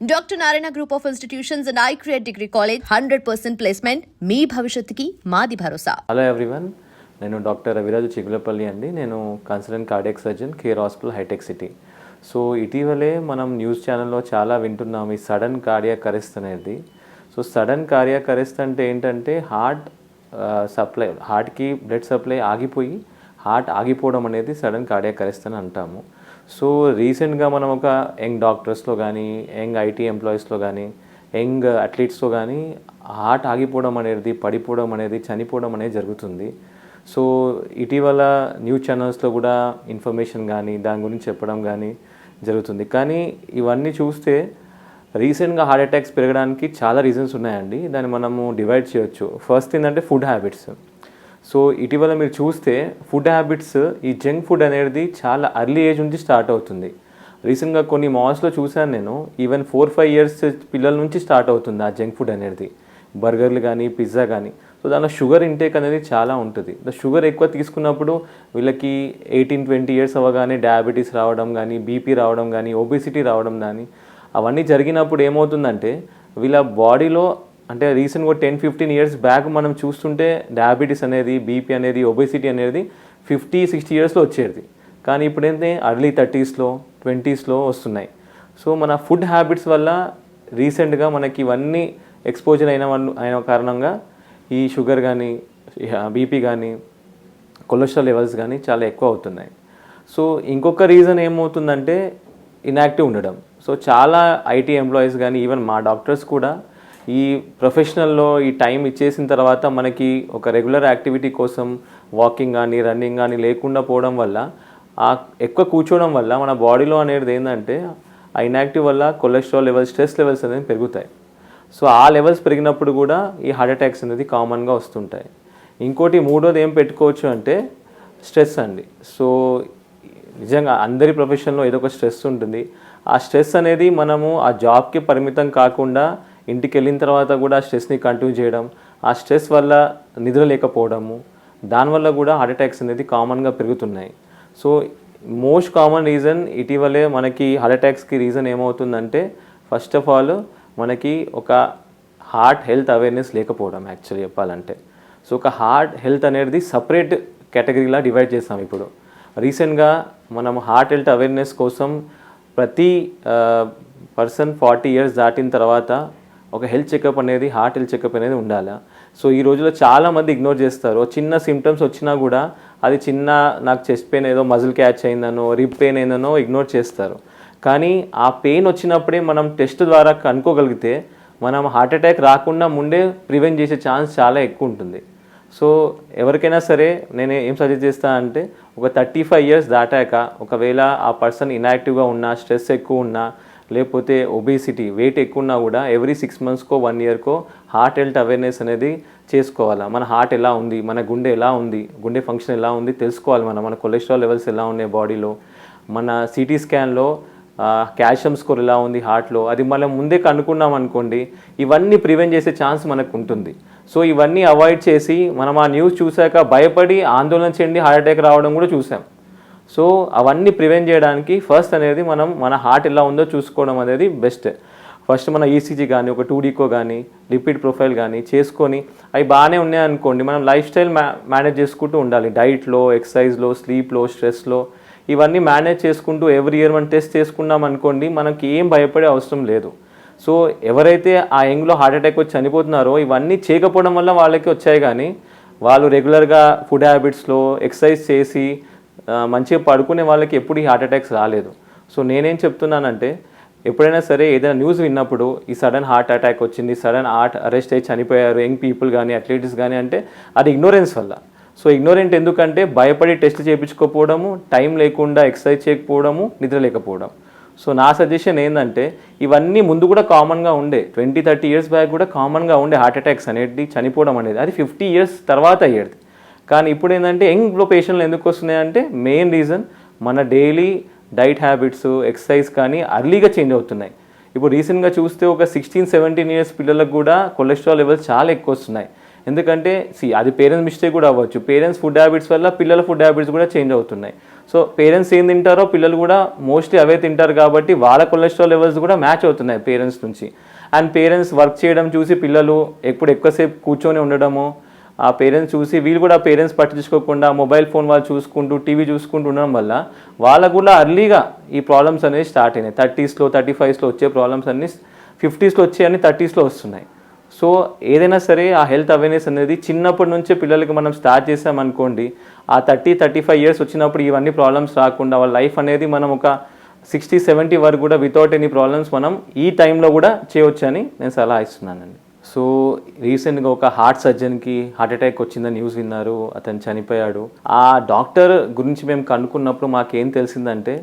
Doctor Narayana group of institutions and I create degree college hundred percent placement మీ భవిష్యత్తుకి మాది భరోసా. Hello everyone నేను doctor Raviraju Chigulapalli అండి. నేను consultant cardiac surgeon care hospital hitech city so ఇటీవలే మనం న్యూస్ ఛానల్లో చాలా వింటున్నాం ఈ సడన్ కార్డియాక్ అరెస్ట్ అనేది. సో సడన్ కార్డియాక్ అరెస్ట్ అంటే ఏంటంటే హార్ట్ సప్లై హార్ట్కి బ్లడ్ సప్లై ఆగిపోయి హార్ట్ ఆగిపోవడం అనేది సడన్ కార్డియాక్ అరెస్ట్ అని అంటాము. సో రీసెంట్గా మనం ఒక యంగ్ డాక్టర్స్లో కానీ యంగ్ ఐటీ ఎంప్లాయీస్లో కానీ యంగ్ అథ్లీట్స్లో కానీ హార్ట్ ఆగిపోవడం అనేది పడిపోవడం అనేది చనిపోవడం అనేది జరుగుతుంది. సో ఇటీవల న్యూస్ ఛానల్స్లో కూడా ఇన్ఫర్మేషన్ కానీ దాని గురించి చెప్పడం కానీ జరుగుతుంది. కానీ ఇవన్నీ చూస్తే రీసెంట్గా హార్ట్ అటాక్స్ పెరగడానికి చాలా రీజన్స్ ఉన్నాయండి. దాన్ని మనము డివైడ్ చేయొచ్చు. ఫస్ట్ ఏంటంటే ఫుడ్ హ్యాబిట్స్. సో ఇటీవల మీరు చూస్తే ఫుడ్ హ్యాబిట్స్ ఈ జంక్ ఫుడ్ అనేది చాలా అర్లీ ఏజ్ నుంచి స్టార్ట్ అవుతుంది. రీసెంట్గా కొన్ని మాల్స్లో చూశాను నేను ఈవెన్ ఫోర్ ఫైవ్ ఇయర్స్ పిల్లల నుంచి స్టార్ట్ అవుతుంది ఆ జంక్ ఫుడ్ అనేది. బర్గర్లు కానీ పిజ్జా కానీ సో దానిలో షుగర్ ఇంటేక్ అనేది చాలా ఉంటుంది. ద షుగర్ ఎక్కువ తీసుకున్నప్పుడు వీళ్ళకి ఎయిటీన్ ట్వంటీ ఇయర్స్ అవ్వగానే డయాబెటీస్ రావడం కానీ బీపీ రావడం కానీ ఒబిసిటీ రావడం కానీ అవన్నీ జరిగినప్పుడు ఏమవుతుందంటే వీళ్ళ బాడీలో అంటే రీసెంట్గా టెన్ ఫిఫ్టీన్ ఇయర్స్ బ్యాక్ మనం చూస్తుంటే డయాబెటీస్ అనేది బీపీ అనేది ఒబేసిటీ అనేది ఫిఫ్టీ సిక్స్టీ ఇయర్స్లో వచ్చేది. కానీ ఇప్పుడు ఏంటంటే అర్లీ థర్టీస్లో ట్వంటీస్లో వస్తున్నాయి. సో మన ఫుడ్ హ్యాబిట్స్ వల్ల రీసెంట్గా మనకి ఇవన్నీ ఎక్స్పోజర్ అయిన అయిన కారణంగా ఈ షుగర్ కానీ బీపీ కానీ కొలెస్ట్రాల్ లెవెల్స్ కానీ చాలా ఎక్కువ అవుతున్నాయి. సో ఇంకొక రీజన్ ఏమవుతుందంటే ఇన్యాక్టివ్ ఉండడం. సో చాలా ఐటీ ఎంప్లాయీస్ కానీ ఈవెన్ మా డాక్టర్స్ కూడా ఈ ప్రొఫెషనల్లో ఈ టైం ఇచ్చేసిన తర్వాత మనకి ఒక రెగ్యులర్ యాక్టివిటీ కోసం వాకింగ్ కానీ రన్నింగ్ కానీ లేకుండా పోవడం వల్ల ఆ ఎక్కువ కూర్చోవడం వల్ల మన బాడీలో అనేది ఏంటంటే ఆ ఇన్యాక్టివ్ వల్ల కొలెస్ట్రాల్ లెవెల్స్ స్ట్రెస్ లెవెల్స్ అనేది పెరుగుతాయి. సో ఆ లెవెల్స్ పెరిగినప్పుడు కూడా ఈ హార్ట్ అటాక్స్ అనేది కామన్గా వస్తుంటాయి. ఇంకోటి మూడోది ఏం పెట్టుకోవచ్చు అంటే స్ట్రెస్ అండి. సో నిజంగా అందరి ప్రొఫెషన్లో ఏదో ఒక స్ట్రెస్ ఉంటుంది. ఆ స్ట్రెస్ అనేది మనము ఆ జాబ్కి పరిమితం కాకుండా ఇంటికి వెళ్ళిన తర్వాత కూడా ఆ స్ట్రెస్ని కంటిన్యూ చేయడం ఆ స్ట్రెస్ వల్ల నిద్ర లేకపోవడము దానివల్ల కూడా హార్ట్ అటాక్స్ అనేది కామన్గా పెరుగుతున్నాయి. సో మోస్ట్ కామన్ రీజన్ ఇటీవలే మనకి హార్ట్ అటాక్స్కి రీజన్ ఏమవుతుందంటే ఫస్ట్ ఆఫ్ ఆల్ మనకి ఒక హార్ట్ హెల్త్ అవేర్నెస్ లేకపోవడం యాక్చువల్లీ చెప్పాలంటే. సో ఒక హార్ట్ హెల్త్ అనేది సపరేట్ కేటగిరీలా డివైడ్ చేస్తాం ఇప్పుడు. రీసెంట్గా మనం హార్ట్ హెల్త్ అవేర్నెస్ కోసం ప్రతి పర్సన్ ఫార్టీ ఇయర్స్ దాటిన తర్వాత ఒక హెల్త్ చెకప్ అనేది హార్ట్ హెల్త్ చెకప్ అనేది ఉండాలి? సో ఈ రోజుల్లో చాలామంది ఇగ్నోర్ చేస్తారు. చిన్న సిమ్టమ్స్ వచ్చినా కూడా అది చిన్న నాకు చెస్ట్ పెయిన్ ఏదో మజిల్ క్యాచ్ అయిందనో రిప్ పెయిన్ అయిందనో ఇగ్నోర్ చేస్తారు. కానీ ఆ పెయిన్ వచ్చినప్పుడే మనం టెస్ట్ ద్వారా కనుక్కోగలిగితే మనం హార్ట్ అటాక్ రాకుండా ముందే ప్రివెంట్ చేసే ఛాన్స్ చాలా ఎక్కువ ఉంటుంది. సో ఎవరికైనా సరే నేను ఏం సజెస్ట్ చేస్తాను అంటే ఒక థర్టీ ఫైవ్ ఇయర్స్ దాటాక ఒకవేళ ఆ పర్సన్ ఇన్యాక్టివ్గా ఉన్నా స్ట్రెస్ ఎక్కువ ఉన్నా లేకపోతే ఒబేసిటీ వెయిట్ ఎక్కువన్నా కూడా ఎవ్రీ సిక్స్ మంత్స్కో వన్ ఇయర్కో హార్ట్ హెల్త్ అవేర్నెస్ అనేది చేసుకోవాలా? మన హార్ట్ ఎలా ఉంది? మన గుండె ఎలా ఉంది? గుండె ఫంక్షన్ ఎలా ఉంది? తెలుసుకోవాలి మనం. మన కొలెస్ట్రాల్ లెవెల్స్ ఎలా ఉన్నాయి బాడీలో మన సిటీ స్కాన్లో క్యాల్షియం స్కోర్ ఎలా ఉంది హార్ట్లో అది మనం ముందే కనుక్కున్నాం అనుకోండి ఇవన్నీ ప్రివెంట్ చేసే ఛాన్స్ మనకు ఉంటుంది. సో ఇవన్నీ అవాయిడ్ చేసి మనం ఆ న్యూస్ చూశాక భయపడి ఆందోళన చెంది హార్ట్ అటాక్ రావడం కూడా చూసాం సో అవన్నీ ప్రివెంట్ చేయడానికి ఫస్ట్ అనేది మనం మన హార్ట్ ఎలా ఉందో చూసుకోవడం అనేది బెస్ట్. ఫస్ట్ మన ఈసీజీ కానీ ఒక టూడీకో కానీ లిపిడ్ ప్రొఫైల్ కానీ చేసుకొని అవి బాగానే ఉన్నాయనుకోండి మనం లైఫ్ స్టైల్ మ్యా మేనేజ్ చేసుకుంటూ ఉండాలి. డైట్లో ఎక్సర్సైజ్లో స్లీప్లో స్ట్రెస్లో ఇవన్నీ మేనేజ్ చేసుకుంటూ ఎవ్రీ ఇయర్ మనం టెస్ట్ చేసుకున్నాం అనుకోండి మనకి ఏం భయపడే అవసరం లేదు. సో ఎవరైతే ఆ యంగ్లో హార్ట్ అటాక్ వచ్చి చనిపోతున్నారో ఇవన్నీ చేయకపోవడం వల్ల వాళ్ళకి వచ్చాయి కానీ వాళ్ళు రెగ్యులర్గా ఫుడ్ హ్యాబిట్స్లో ఎక్సర్సైజ్ చేసి మంచిగా పడుకునే వాళ్ళకి ఎప్పుడు ఈ హార్ట్ అటాక్స్ రాలేదు. సో నేనేం చెప్తున్నానంటే ఎప్పుడైనా సరే ఏదైనా న్యూస్ విన్నప్పుడు ఈ సడన్ హార్ట్ అటాక్ వచ్చింది సడన్ హార్ట్ అరెస్ట్ అయ్యి చనిపోయారు యంగ్ పీపుల్ కానీ అథ్లెటిక్స్ కానీ అంటే అది ఇగ్నోరెన్స్ వల్ల. సో ఇగ్నోరెంట్ ఎందుకంటే భయపడి టెస్ట్ చేయించుకోకపోవడము టైం లేకుండా ఎక్సర్సైజ్ చేయకపోవడము నిద్ర లేకపోవడం. సో నా సజెషన్ ఏంటంటే ఇవన్నీ ముందు కూడా కామన్గా ఉండే ట్వంటీ థర్టీ ఇయర్స్ బ్యాక్ కూడా కామన్గా ఉండే హార్ట్ అటాక్స్ అనేది చనిపోవడం అనేది అది ఫిఫ్టీ ఇయర్స్ తర్వాత అయ్యేది. కానీ ఇప్పుడు ఏంటంటే యంగ్లో పేషెంట్లు ఎందుకు వస్తున్నాయి అంటే మెయిన్ రీజన్ మన డైలీ డైట్ హ్యాబిట్స్ ఎక్సర్సైజ్ కానీ అర్లీగా చేంజ్ అవుతున్నాయి. ఇప్పుడు రీసెంట్గా చూస్తే ఒక సిక్స్టీన్ సెవెంటీన్ ఇయర్స్ పిల్లలకు కూడా కొలెస్ట్రాల్ లెవెల్స్ చాలా ఎక్కువ వస్తున్నాయి ఎందుకంటే సి అది పేరెంట్స్ మిస్టేక్ కూడా అవ్వచ్చు. పేరెంట్స్ ఫుడ్ హ్యాబిట్స్ వల్ల పిల్లల ఫుడ్ హ్యాబిట్స్ కూడా చేంజ్ అవుతున్నాయి. సో పేరెంట్స్ ఏం తింటారో పిల్లలు కూడా మోస్ట్లీ అవే తింటారు కాబట్టి వాళ్ళ కొలెస్ట్రాల్ లెవెల్స్ కూడా మ్యాచ్ అవుతున్నాయి పేరెంట్స్ నుంచి. అండ్ పేరెంట్స్ వర్క్ చేయడం చూసి పిల్లలు ఎప్పుడు ఎక్కువసేపు కూర్చొని ఉండడము ఆ పేరెంట్స్ చూసి వీళ్ళు కూడా పేరెంట్స్ పట్టించుకోకుండా మొబైల్ ఫోన్ వాళ్ళు చూసుకుంటూ టీవీ చూసుకుంటూ ఉండడం వల్ల వాళ్ళకు కూడా అర్లీగా ఈ ప్రాబ్లమ్స్ అనేవి స్టార్ట్ అయినాయి. థర్టీస్లో థర్టీ ఫైవ్స్లో వచ్చే ప్రాబ్లమ్స్ అన్నీ ఫిఫ్టీస్లో వచ్చాయని థర్టీస్లో వస్తున్నాయి. సో ఏదైనా సరే ఆ హెల్త్ అవేర్నెస్ అనేది చిన్నప్పటి నుంచే పిల్లలకి మనం స్టార్ట్ చేసామనుకోండి ఆ థర్టీ థర్టీ ఫైవ్ ఇయర్స్ వచ్చినప్పుడు ఇవన్నీ ప్రాబ్లమ్స్ రాకుండా వాళ్ళ లైఫ్ అనేది మనం ఒక సిక్స్టీ సెవెంటీ వరకు కూడా వితౌట్ ఎనీ ప్రాబ్లమ్స్ మనం ఈ టైంలో కూడా చేయొచ్చని నేను సలహా ఇస్తున్నానండి. సో రీసెంట్గా ఒక హార్ట్ సర్జన్కి హార్ట్ అటాక్ వచ్చిందని న్యూస్ విన్నారు. అతను చనిపోయాడు. ఆ డాక్టర్ గురించి మేము కనుక్కున్నప్పుడు మాకేం తెలిసిందంటే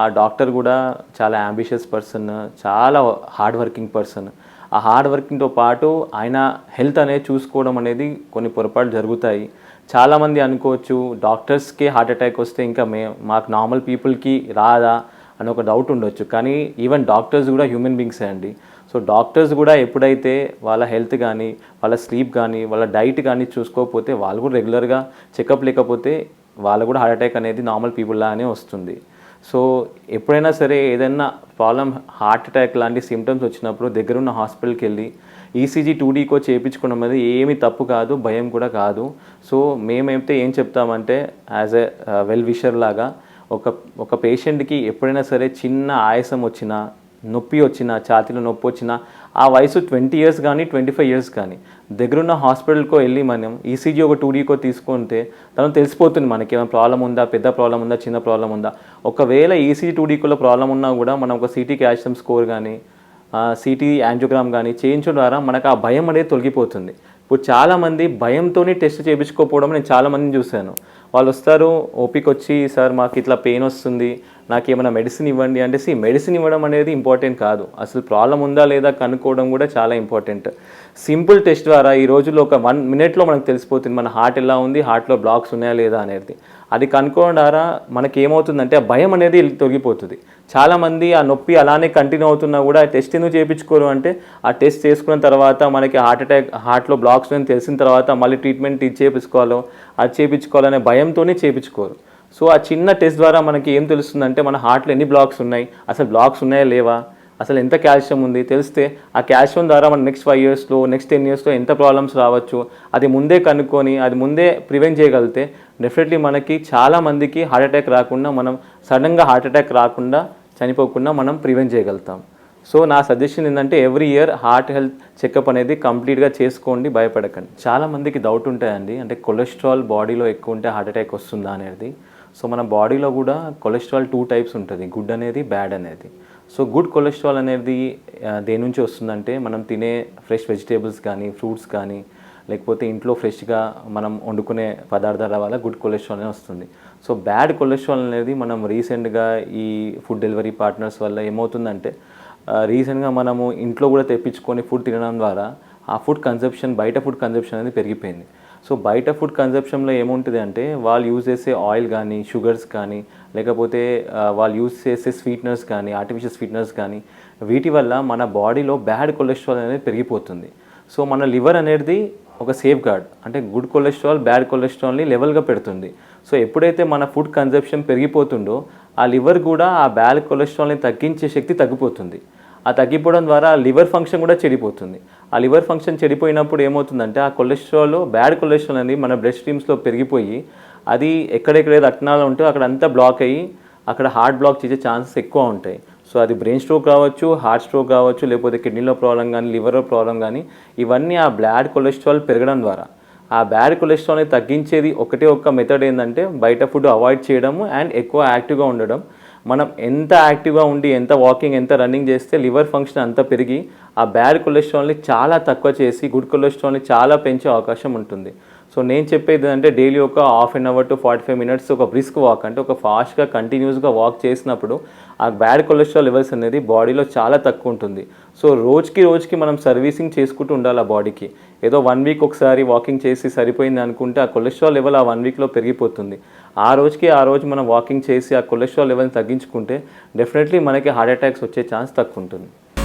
ఆ డాక్టర్ కూడా చాలా అంబిషియస్ పర్సన్ చాలా హార్డ్ వర్కింగ్ పర్సన్ ఆ హార్డ్ వర్కింగ్తో పాటు ఆయన హెల్త్ అనేది చూసుకోవడం అనేది కొన్ని పొరపాట్లు జరుగుతాయి. చాలామంది అనుకోవచ్చు డాక్టర్స్కి హార్ట్ అటాక్ వస్తే ఇంకా మే మాకు నార్మల్ పీపుల్కి రాదా అని ఒక డౌట్ ఉండొచ్చు. కానీ ఈవెన్ డాక్టర్స్ కూడా హ్యూమన్ బీయింగ్సే అండి. సో డాక్టర్స్ కూడా ఎప్పుడైతే వాళ్ళ హెల్త్ కానీ వాళ్ళ స్లీప్ కానీ వాళ్ళ డైట్ కానీ చూసుకోకపోతే వాళ్ళు కూడా రెగ్యులర్గా చెకప్ లేకపోతే వాళ్ళు కూడా హార్ట్ అటాక్ అనేది నార్మల్ పీపుల్లానే వస్తుంది. సో ఎప్పుడైనా సరే ఏదైనా ప్రాబ్లం హార్ట్ అటాక్ లాంటి సిమ్టమ్స్ వచ్చినప్పుడు దగ్గరున్న హాస్పిటల్కి వెళ్ళి ఈసీజీ ఈసీజీ టూడీకో చేయించుకోవడం అనేది ఏమి తప్పు కాదు భయం కూడా కాదు. సో మేమైతే ఏం చెప్తామంటే యాజ్ ఎ వెల్ విషర్ లాగా ఒక ఒక పేషెంట్కి ఎప్పుడైనా సరే చిన్న ఆయాసం వచ్చినా నొప్పి వచ్చినా ఛాతీలో నొప్పి వచ్చినా ఆ వయసు ట్వంటీ ఇయర్స్ కానీ ట్వంటీ ఫైవ్ ఇయర్స్ కానీ దగ్గరున్న హాస్పిటల్కో వెళ్ళి మనం ఈసీజీ ఒక టూ డీకో తీసుకుంటే తను తెలిసిపోతుంది మనకి ఏమైనా ప్రాబ్లం ఉందా పెద్ద ప్రాబ్లం ఉందా చిన్న ప్రాబ్లం ఉందా. ఒకవేళ ఈసీజీ టూడీకోలో ప్రాబ్లం ఉన్నా కూడా మనం ఒక సిటీ క్యాల్షియం స్కోర్ కానీ సిటీ యాంజియోగ్రామ్ కానీ చేయించడం ద్వారా మనకు ఆ భయం అనేది తొలగిపోతుంది. ఇప్పుడు చాలామంది భయంతోనే టెస్ట్ చేయించుకోకపోవడం నేను చాలామందిని చూశాను. వాళ్ళు వస్తారు ఓపిక వచ్చి సార్ మాకు ఇట్లా పెయిన్ వస్తుంది నాకు ఏమైనా మెడిసిన్ ఇవ్వండి అంటే సి మెడిసిన్ ఇవ్వడం అనేది ఇంపార్టెంట్ కాదు. అసలు ప్రాబ్లం ఉందా లేదా కనుక్కోవడం కూడా చాలా ఇంపార్టెంట్ సింపుల్ టెస్ట్ ద్వారా ఈ రోజుల్లో ఒక వన్ మినిట్లో మనకు తెలిసిపోతుంది మన హార్ట్ ఎలా ఉంది హార్ట్లో బ్లాక్స్ ఉన్నాయా లేదా అనేది. అది కనుక్కోవడం ద్వారా మనకి ఏమవుతుందంటే ఆ భయం అనేది తొలగిపోతుంది. చాలామంది ఆ నొప్పి అలానే కంటిన్యూ అవుతున్నా కూడా ఆ టెస్ట్ ఎందుకు చేయించుకోరు అంటే ఆ టెస్ట్ చేసుకున్న తర్వాత మనకి హార్ట్ అటాక్ హార్ట్లో బ్లాక్స్ అని తెలిసిన తర్వాత మళ్ళీ ట్రీట్మెంట్ ఇది చేయించుకోవాలో అది చేయించుకోవాలనే భయంతోనే చేయించుకోరు సో ఆ చిన్న టెస్ట్ ద్వారా మనకి ఏం తెలుస్తుందంటే మన హార్ట్లో ఎన్ని బ్లాక్స్ ఉన్నాయి? అసలు బ్లాక్స్ ఉన్నాయా లేవా? అసలు ఎంత కాల్షియం ఉంది? తెలిస్తే ఆ కాల్షియం ద్వారా మనం నెక్స్ట్ ఫైవ్ ఇయర్స్లో నెక్స్ట్ టెన్ ఇయర్స్లో ఎంత ప్రాబ్లమ్స్ రావచ్చు? అది ముందే కనుక్కొని అది ముందే ప్రివెంట్ చేయగలిగితే డెఫినెట్లీ మనకి చాలా మందికి హార్ట్ అటాక్ రాకుండా మనం సడన్గా హార్ట్ అటాక్ రాకుండా చనిపోకుండా మనం ప్రివెంట్ చేయగలుగుతాం. సో నా సజెషన్ ఏంటంటే every year heart health checkup అనేది కంప్లీట్గా చేసుకోండి భయపడకండి. చాలామందికి డౌట్ ఉంటాయండి. అంటే కొలెస్ట్రాల్ బాడీలో ఎక్కువ ఉంటే హార్ట్ అటాక్ వస్తుందా అనేది. సో మన బాడీలో కూడా కొలెస్ట్రాల్ టూ టైప్స్ ఉంటుంది గుడ్ అనేది బ్యాడ్ అనేది. సో గుడ్ కొలెస్ట్రాల్ అనేది దేని నుంచి వస్తుందంటే మనం తినే ఫ్రెష్ వెజిటేబుల్స్ కానీ ఫ్రూట్స్ కానీ లేకపోతే ఇంట్లో ఫ్రెష్గా మనం వండుకునే పదార్థాల వల్ల గుడ్ కొలెస్ట్రాల్ అనేది వస్తుంది. సో బ్యాడ్ కొలెస్ట్రాల్ అనేది మనం రీసెంట్గా ఈ ఫుడ్ డెలివరీ పార్ట్నర్స్ వల్ల ఏమవుతుందంటే రీసెంట్గా మనము ఇంట్లో కూడా తెప్పించుకొని ఫుడ్ తినడం ద్వారా ఆ ఫుడ్ కన్సెప్షన్ బయట ఫుడ్ కన్సెప్షన్ అనేది పెరిగిపోయింది. సో బయట ఫుడ్ కన్సెప్షన్లో ఏముంటుంది అంటే వాళ్ళు యూజ్ చేసే ఆయిల్ కానీ షుగర్స్ కానీ లేకపోతే వాళ్ళు యూజ్ చేసే స్వీట్నర్స్ కానీ ఆర్టిఫిషియల్ స్వీట్నర్స్ కానీ వీటి వల్ల మన బాడీలో బ్యాడ్ కొలెస్ట్రాల్ అనేది పెరిగిపోతుంది. సో మన లివర్ అనేది ఒక సేఫ్ గార్డ్ అంటే గుడ్ కొలెస్ట్రాల్ బ్యాడ్ కొలెస్ట్రాల్ని లెవెల్గా పెడుతుంది. సో ఎప్పుడైతే మన ఫుడ్ కన్సెప్షన్ పెరిగిపోతుందో ఆ లివర్ కూడా ఆ బ్యాడ్ కొలెస్ట్రాల్ని తగ్గించే శక్తి తగ్గిపోతుంది. ఆ తగ్గిపోవడం ద్వారా లివర్ ఫంక్షన్ కూడా చెడిపోతుంది. ఆ లివర్ ఫంక్షన్ చెడిపోయినప్పుడు ఏమవుతుందంటే ఆ కొలెస్ట్రాల్ బ్యాడ్ కొలెస్ట్రాల్ అనేది మన బ్లడ్ స్ట్రీమ్స్లో పెరిగిపోయి అది ఎక్కడెక్కడ రక్తనాలు ఉంటే అక్కడ అంతా బ్లాక్ అయ్యి అక్కడ హార్ట్ బ్లాక్ చేసే ఛాన్సెస్ ఎక్కువ ఉంటాయి. సో అది బ్రెయిన్ స్ట్రోక్ కావచ్చు హార్ట్ స్ట్రోక్ కావచ్చు లేకపోతే కిడ్నీలో ప్రాబ్లం కానీ లివర్లో ప్రాబ్లం కానీ ఇవన్నీ ఆ బ్లాడ్ కొలెస్ట్రాల్ పెరగడం ద్వారా. ఆ బ్యాడ్ కొలెస్ట్రాల్ని తగ్గించేది ఒకటే ఒక్క మెథడ్ ఏంటంటే బయట ఫుడ్ అవాయిడ్ చేయడము అండ్ ఎక్కువ యాక్టివ్గా ఉండడం. మనం ఎంత యాక్టివ్గా ఉండి ఎంత వాకింగ్ ఎంత రన్నింగ్ చేస్తే లివర్ ఫంక్షన్ అంత పెరిగి ఆ బ్యాడ్ కొలెస్ట్రాల్ని చాలా తక్కువ చేసి గుడ్ కొలెస్ట్రాల్ని చాలా పెంచే అవకాశం ఉంటుంది. సో నేను చెప్పేది అంటే డైలీ ఒక half an hour to forty five minutes ఒక బ్రిస్క్ వాక్ అంటే ఒక ఫాస్ట్గా కంటిన్యూస్గా వాక్ చేసినప్పుడు ఆ బ్యాడ్ కొలెస్ట్రాల్ లెవెల్స్ అనేది బాడీలో చాలా తక్కువ ఉంటుంది. సో రోజుకి రోజుకి మనం సర్వీసింగ్ చేసుకుంటూ ఉండాలి ఆ బాడీకి ఏదో వన్ వీక్ ఒకసారి వాకింగ్ చేసి సరిపోయింది అనుకుంటే ఆ కొలెస్ట్రాల్ లెవెల్ ఆ వన్ వీక్లో పెరిగిపోతుంది. ఆ రోజుకి ఆ రోజు మనం వాకింగ్ చేసి ఆ కొలెస్ట్రాల్ లెవెల్ని తగ్గించుకుంటే డెఫినెట్లీ మనకి హార్ట్ అటాక్స్ వచ్చే ఛాన్స్ తక్కువ ఉంటుంది.